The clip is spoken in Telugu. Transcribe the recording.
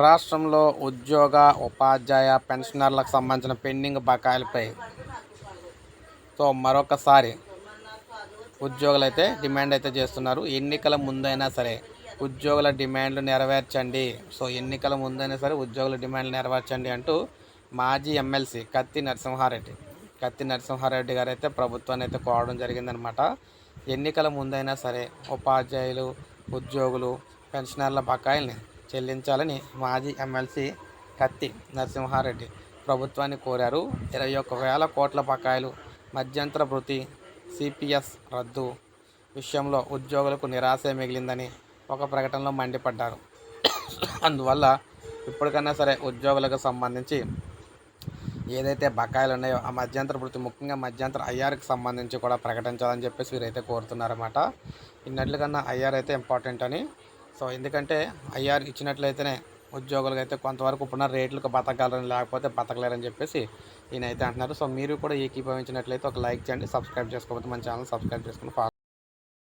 రాష్ట్రంలో ఉద్యోగ ఉపాధ్యాయ పెన్షనర్లకు సంబంధించిన పెండింగ్ బకాయిలపై తో మరొకసారి ఉద్యోగులు అయితే డిమాండ్ అయితే చేస్తున్నారు. ఎన్నికల ముందైనా సరే ఉద్యోగుల డిమాండ్లు నెరవేర్చండి. సో ఎన్నికల ముందైనా సరే ఉద్యోగుల డిమాండ్లు నెరవేర్చండి అంటూ మాజీ ఎమ్మెల్సీ కత్తి నరసింహారెడ్డి కత్తి నరసింహారెడ్డి గారు అయితే ప్రభుత్వాన్ని అయితే కోవడం జరిగిందనమాట ఎన్నికల ముందైనా సరే ఉపాధ్యాయులు ఉద్యోగులు పెన్షనర్ల బకాయిల్ని చెల్లించాలని మాజీ ఎమ్మెల్సీ కత్తి నరసింహారెడ్డి ప్రభుత్వాన్ని కోరారు. ఇరవై ఒక్క వేల కోట్ల బకాయిలు మధ్యంతర భృతి సిపిఎస్ రద్దు విషయంలో ఉద్యోగులకు నిరాశే మిగిలిందని ఒక ప్రకటనలో మండిపడ్డారు. అందువల్ల ఇప్పటికన్నా సరే ఉద్యోగులకు సంబంధించి ఏదైతే బకాయిలు ఉన్నాయో ఆ మధ్యంతర భృతి ముఖ్యంగా మధ్యంతర ఐఆర్కి సంబంధించి కూడా ప్రకటించాలని చెప్పేసి వీరైతే కోరుతున్నారన్నమాట. ఇన్నట్లుకన్నా ఐఆర్ అయితే ఇంపార్టెంట్ అని సో ఎందుకంటే ఐఆర్ ఇచ్చినట్లయితేనే ఉద్యోగులకు అయితే కొంతవరకు ఇప్పుడున్న రేట్లకు బతకగలరని లేకపోతే బతకలేరని చెప్పేసి ఈయన అయితే అంటున్నారు. సో మీరు కూడా ఏకీభవించినట్లయితే ఒక లైక్ చేయండి సబ్స్క్రైబ్ చేసుకోకపోతే మన ఛానల్ సబ్స్క్రైబ్ చేసుకుని